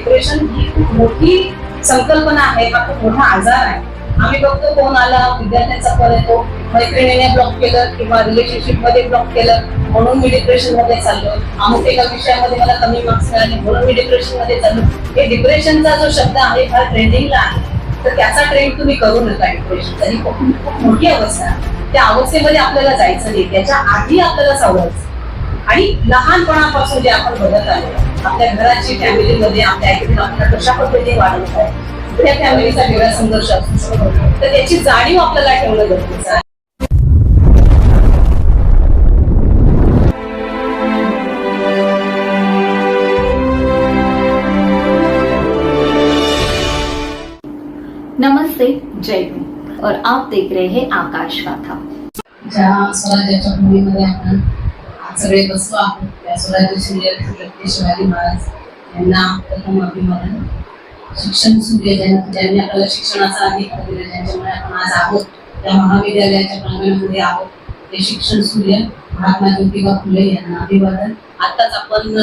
Depression ही खूप मोठी संकल्पना आहे. हा खूप मोठा आजार आहे. आम्ही बघतो कोण आला विद्यार्थ्यांचा कॉल येतो. मैत्रिणीने ब्लॉक केलं किंवा रिलेशनशिपमध्ये ब्लॉक केलं म्हणून मी डिप्रेशनमध्ये चाललो. अमुक एका विषयामध्ये मला कमी मार्क्स मिळाले म्हणून मी डिप्रेशनमध्ये चाललो. हे डिप्रेशनचा जो शब्द आहे हा ट्रेंडिंगला आहे. तर त्याचा ट्रेंड तुम्ही करू नका डिप्रेशनचा ही खूप खूप मोठी अवस्था आहे. त्या अवस्थेमध्ये आपल्याला जायचं नाही. त्याच्या आधी आपल्याला सावरायचं. आणि लहानपणापासून जे आपण बघत आलो आपल्या घराची फॅमिलीमध्ये आपल्या आपल्याला कशा पद्धतीने वाढवत आहे त्या फॅमिलीचा वेगळा संघर्ष असू शकतो तर त्याची जाणीव आपल्याला ठेवणं गरजेचं आहे. नमस्ते जय हिंद और आप देख रहे हैं आकाश गाथा. ज्या स्वराज्याच्या भूमीमध्ये आपण सगळे बसलो आहोत स्वराज्य सूर्य छत्रपती शिवाजी महाराज यांना प्रथम अभिवादन शिक्षण सूर्य ज्यांनी आपल्याला शिक्षणाचा अधिक दिला ज्यांच्यामुळे आपण आज आहोत त्या महाविद्यालयाच्या प्रांगणामध्ये आहोत. ते शिक्षण सूर्य महात्मा ज्योतिबा फुले यांना अभिवादन. आताच आपण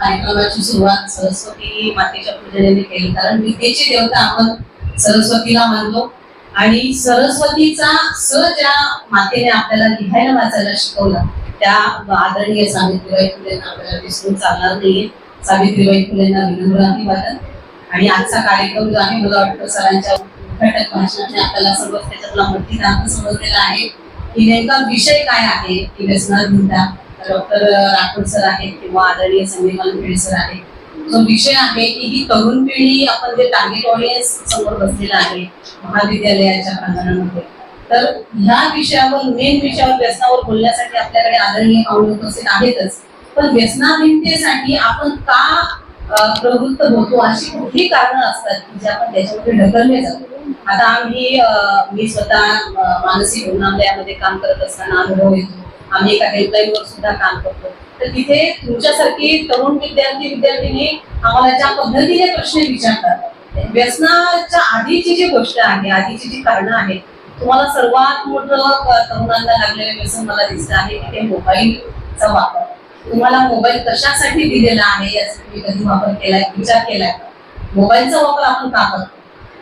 कार्यक्रमाची सुरुवात सरस्वती मातेच्या पूजनेने केली. कारण विद्येची देवता आपण सरस्वतीला मानतो. आणि सरस्वतीचा स ज्या मातेने आपल्याला लिहायला वाचायला शिकवला त्या आदरणीय सावित्रीबाई फुलेंना आपल्याला विसरून चालणार नाहीये. सावित्रीबाई फुलेंना विनम्र अभिवादन. आणि आजचा कार्यक्रम जो आहे मला वाटतं सरांच्या उद्घाटक भाषणाने आपल्याला सर्व त्याच्यातला मोठी अर्थ समजलेला आहे. की नेमका विषय काय आहे की व्यसनात गुंता डॉक्टर राठोड सर आहेत किंवा आदरणीय संजय मालखेडे सर आहेत. जो विषय आहे की ही तरुण पिढी आपण जे टार्गेट ऑडियन्स समोर बसलेला आहे महाविद्यालयाच्या प्रांगणामध्ये. तर ह्या विषयावर मेन विषयावर व्यसनावर बोलण्यासाठी आपल्याकडे आदरणीय पाहुणे उपस्थित आहेतच. पण व्यसनाधीनतेसाठी आपण का प्रवृत्त होतो? अशी कुठली कारण असतात की जे आपण त्याच्यामध्ये ढकलले जातो? आता आम्ही मी स्वतः मानसिक रुग्णालयामध्ये काम करत असताना अनुभव येतो. आम्ही एका हेल्पलाईनवर सुद्धा काम करतो. तर तिथे तुमच्यासारखी तरुण विद्यार्थी विद्यार्थिनी आम्हाला ज्या पद्धतीने प्रश्न विचारतात व्यसनाच्या आधीची जी गोष्ट आहे आधीची जी कारणं आहेत तुम्हाला सर्वात मोठं तरुणांना लागलेलं व्यसन मला दिसत आहे की ते मोबाईलचा वापर. तुम्हाला मोबाईल कशासाठी दिलेला आहे याचा तुम्ही कधी वापर केलाय विचार केलाय मोबाईलचा वापर आपण का करतो?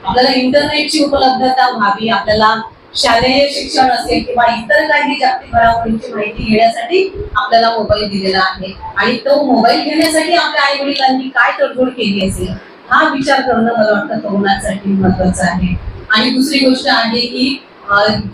आपल्याला इंटरनेटची उपलब्धता व्हावी आपल्याला शालेय शिक्षण असेल किंवा इतर काही जागतिक घडामोडींची माहिती घेण्यासाठी आपल्याला मोबाईल दिलेला आहे. आणि तो मोबाईल घेण्यासाठी आपल्या आई वडिलांनी काय तडजोड केली असेल हा विचार करणं मला वाटतं तरुणांसाठी महत्वाचं आहे. आणि दुसरी गोष्ट आहे की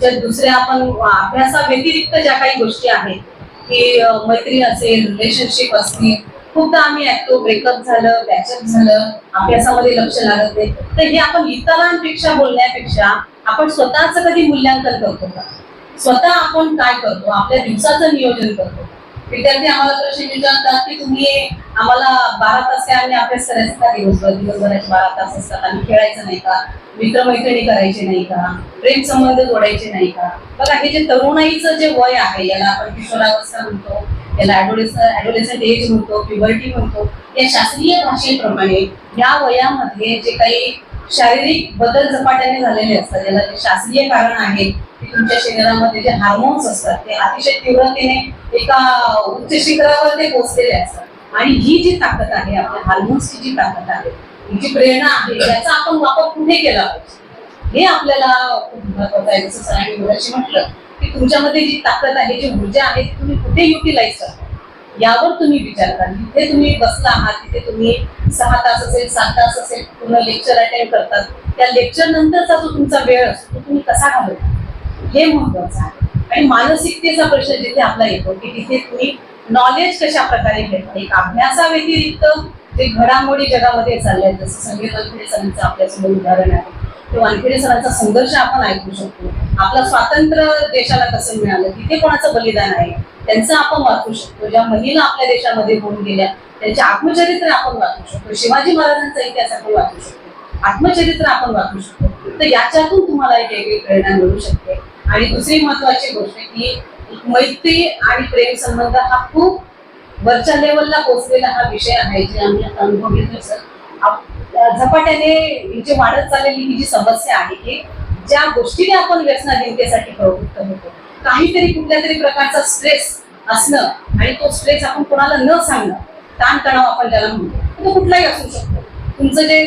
ज्या दुसऱ्या आपण अभ्यासा व्यतिरिक्त ज्या काही गोष्टी आहेत की मैत्री असेल रिलेशनशिप असतील खूपदा आम्ही ऐकतो ब्रेकअप झालं बॅचअप झालं अभ्यासामध्ये लक्ष लागत नाही. तर हे आपण इतरांपेक्षा बोलण्यापेक्षा आपण स्वतःच कधी मूल्यांकन करतो का? स्वतः आपण काय करतो? आपल्या दिवसाचं नियोजन करतो विद्यार्थी आम्हाला प्रश्न विचारतात की तुम्ही आम्हाला बारा तास काय आम्ही अभ्यास करायचा का दिवसभर दिवसभराचे बारा तास असतात. आम्ही खेळायचं नाही का? मित्रमैत्रिणी करायचे नाही का? प्रेम संबंध जोडायचे नाही का? बघा हे जे तरुणाईचं जे वय आहे याला आपण किशोरावस्था म्हणतो याला ऍडोलेसंट एज म्हणतो प्युबर्टी म्हणतो या शास्त्रीय भाषेप्रमाणे या वयामध्ये जे काही शारीरिक बदल झपाट्याने झालेले असतात. याला जे शास्त्रीय कारण आहे की तुमच्या शरीरामध्ये जे हार्मोन्स असतात ते अतिशय तीव्रतेने एका उच्च शिखरावर ते पोहोचलेले असतात. आणि ही जी ताकद आहे आपल्या हार्मोन्सची जी ताकद आहे ही जी प्रेरणा आहे त्याचा आपण वापर कुठे केला पाहिजे? हे आपल्याला खूप महत्वाचं आहे. जसं सरांनी म्हटलं की तुमच्यामध्ये जी ताकद आहे जी ऊर्जा आहे ती तुम्ही कुठे युटिलाइज करता? यावर तुम्ही विचार करा. जिथे तुम्ही बसला आहात तिथे तुम्ही सहा तास असेल सात तास असेल पूर्ण लेक्चर अटेंड करतात. त्या लेक्चर नंतरचा जो तुमचा वेळ असतो तो तुम्ही कसा घालवता? हे महत्वाचं आहे. आणि मानसिकतेचा प्रश्न जिथे आपला येतो की तिथे तुम्ही नॉलेज कशा प्रकारे घेता? एक अभ्यासाव्यतिरिक्त जे घडामोडी जगामध्ये चालल्या जसं संगीत वानखेडे आपल्यासमोर उदाहरण आहे. तो वानखेडे सरांचा संघर्ष आपण ऐकू शकतो. आपलं स्वातंत्र्य देशाला कसं मिळालं तिथे कोणाचं बलिदान आहे त्यांचं आपण वाचू शकतो. ज्या महिला आपल्या देशामध्ये होऊन गेल्या त्यांचे आत्मचरित्र आपण वाचू शकतो. शिवाजी महाराजांचा इतिहास आपण वाचू शकतो. आत्मचरित्र आपण वाचू शकतो. तर याच्यातून तुम्हाला एक वेगळी प्रेरणा मिळू शकते. आणि दुसरी महत्वाची गोष्ट की मैत्री आणि प्रेम संबंध हा खूप वरच्या लेवलला पोहोचलेला हा विषय आहे जे आम्ही आता अनुभव घेतो सर. झपाट्याने ही जी वाढत चाललेली ही जी समस्या आहे की ज्या गोष्टीने आपण व्यसना व्यसनाधीनतेसाठी प्रवृत्त होतो काहीतरी कुठल्या तरी प्रकारचा स्ट्रेस असणं आणि तो स्ट्रेस आपण कोणाला न सांगणं ताणतणाव आपण त्याला म्हणतो. तो कुठलाही असू शकतो. तुमचं जे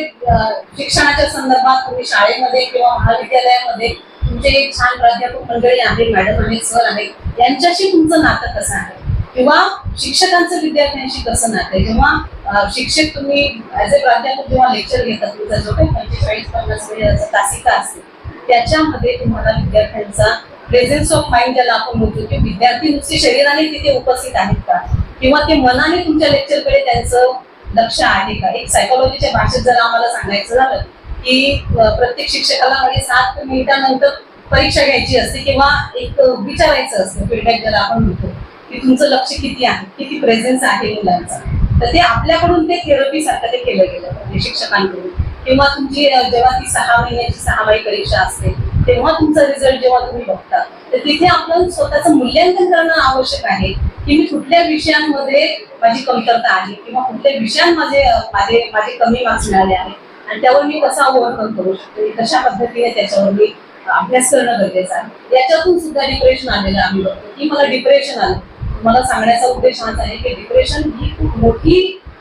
शिक्षणाच्या संदर्भात तुम्ही शाळेमध्ये किंवा महाविद्यालयामध्ये तुमचे एक छान प्राध्यापक मंडळी आहे मॅडम आहेत सर आहेत यांच्याशी तुमचं नातं कसं आहे? किंवा शिक्षकांचं विद्यार्थ्यांशी कसं नाते जेव्हा शिक्षक तुम्ही ऍज अ प्राध्यापक जेव्हा लेक्चर घेता तुमचा जो काही पंचेचाळीस पन्नास वेळाचा तासिका असते त्याच्यामध्ये तुम्हाला विद्यार्थ्यांचा प्रेझेन्स ऑफ माइंड ज्याला आपण म्हणतो की विद्यार्थी नुसते शरीराने तिथे उपस्थित आहेत का? किंवा ते मनाने तुमच्या लेक्चरकडे त्यांचं लक्ष आहे का? एक सायकोलॉजीच्या भाषेत जर आम्हाला सांगायचं झालं की प्रत्येक शिक्षकाला म्हणजे सात मिनिटानंतर परीक्षा घ्यायची असते किंवा एक विचारायचं असतं फीडबॅक ज्याला आपण म्हणतो. की तुमचं लक्ष किती आहे? किती प्रेझेन्स आहे मुलांचा? तर ते आपल्याकडून ते थेरपी सारखं ते केलं गेलं पाहिजे शिक्षकांकडून. किंवा तुमची जेव्हा ती सहा महिन्याची सहामाही परीक्षा असते तेव्हा तुमचा रिझल्ट जेव्हा तुम्ही बघता तर तिथे आपण स्वतःचं मूल्यांकन करणं आवश्यक आहे. की मी कुठल्या विषयांमध्ये माझी कमतरता आहे किंवा कुठल्या विषयात माझे माझे माझे कमी मार्क्स मिळाले आहेत. आणि त्यावर मी कसा ओव्हरकम करू शकतो? कशा पद्धतीने त्याच्यावर मी अभ्यास करणं गरजेचं आहे? याच्यातून सुद्धा डिप्रेशन आलेलं आम्ही बघतो. की मला डिप्रेशन आलं. मला सांगण्याचा उद्देश हाच आहे की डिप्रेशन ही खूप मोठी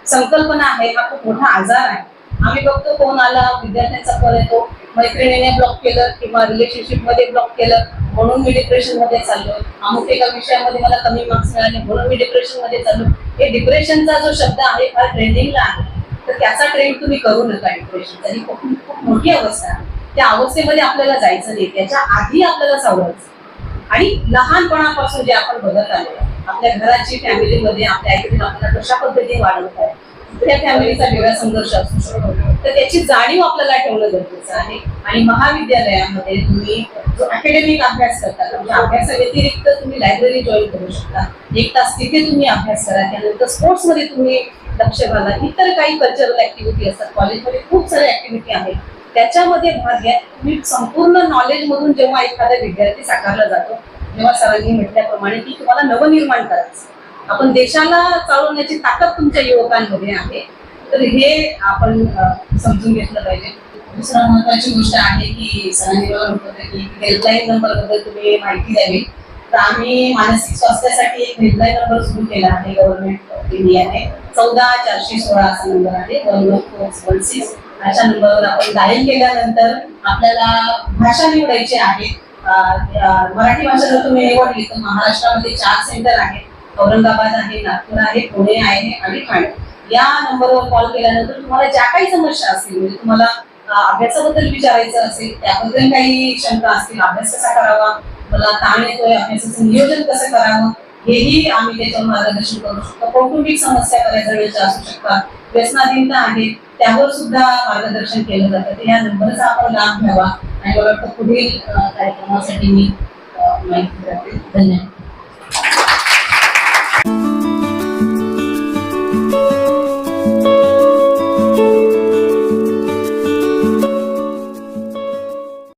संकल्पना आहे हा खूप मोठा आजार आहे. आम्ही बघतो कोण आला विद्यार्थ्यांचा कॉल येतो मैत्रिणीने ब्लॉक केलं किंवा रिलेशनशिपमध्ये ब्लॉक केलं म्हणून मी डिप्रेशनमध्ये चाललो अमुक एका विषयामध्ये मला कमी मार्क्स मिळाले म्हणून मी डिप्रेशनमध्ये चाललो हे डिप्रेशनचा जो शब्द आहे हा ट्रेंडिंगला आहे. तर त्याचा ट्रेंड तुम्ही करू नका डिप्रेशनचा ही खूप खूप मोठी अवस्था आहे. त्या अवस्थेमध्ये आपल्याला जायचं नाही. त्याच्या आधी आपल्याला सावरायचं. आणि लहानपणापासून जे आपण बघत आलो आपल्या घराची फॅमिलीमध्ये आपल्या आईकडून आपल्याला कशा पद्धतीने वाढवत आहे त्या फॅमिलीचा वेगळा संघर्ष असू शकतो. तर त्याची जाणीव आपल्याला ठेवणं गरजेचं आहे. आणि महाविद्यालयामध्ये तुम्ही जो अकॅडमिक अभ्यास करता म्हणजे अभ्यासाव्यतिरिक्त तुम्ही लायब्ररी जॉईन करू शकता. एक तास तिथे तुम्ही अभ्यास करा. त्यानंतर स्पोर्ट्समध्ये तुम्ही लक्ष घाला. इतर काही कल्चरल ऍक्टिव्हिटी असतात. कॉलेजमध्ये खूप साऱ्या ऍक्टिव्हिटी आहेत. त्याच्यामध्ये भाग घ्या. तुम्ही संपूर्ण नॉलेजमधून जेव्हा एखादा विद्यार्थी साकारला जातो जेव्हा सरांनी म्हटल्याप्रमाणे की तुम्हाला नवनिर्माण करायचं आपण देशाला चालवण्याची ताकद तुमच्या युवकांमध्ये आहे. तर हे आपण समजून घेतलं पाहिजे. दुसरा महत्वाची गोष्ट आहे की सरांनी मला होतं की हेल्पलाईन नंबरबद्दल तुम्ही माहिती द्यावी. तर आम्ही मानसिक स्वास्थ्यासाठी एक हेल्पलाईन नंबर सुरू केला आहे गव्हर्नमेंट ऑफ इंडियाने चौदा चारशे सोळा असा नंबर आहे. One one four one six अशा नंबरवर आपण डायल केल्यानंतर आपल्याला भाषा निवडायची आहे. मराठी भाषा जर तुम्ही निवडली तर महाराष्ट्रामध्ये चार सेंटर आहेत. औरंगाबाद आहे नागपूर आहे पुणे आहे आणि ठाणे. या नंबरवर कॉल केल्यानंतर तुम्हाला ज्या काही समस्या असतील म्हणजे तुम्हाला अभ्यासाबद्दल विचारायचं असेल त्याबद्दल काही शंका असतील अभ्यास कसा करावा? मला ताण येतोय अभ्यासाचं नियोजन कसं करावं? हेही आम्ही त्याच्यावर मार्गदर्शन करू शकतो. कौटुंबिक समस्या बऱ्याच वेळेच्या असू शकतात. व्यसनाधीनता आहे त्यावर सुद्धा मार्गदर्शन केलं जातं. या नंबरचा आपण लाभ घ्यावा. आणि मला वाटतं पुढील कार्यक्रमासाठी मी माहिती धन्यवाद.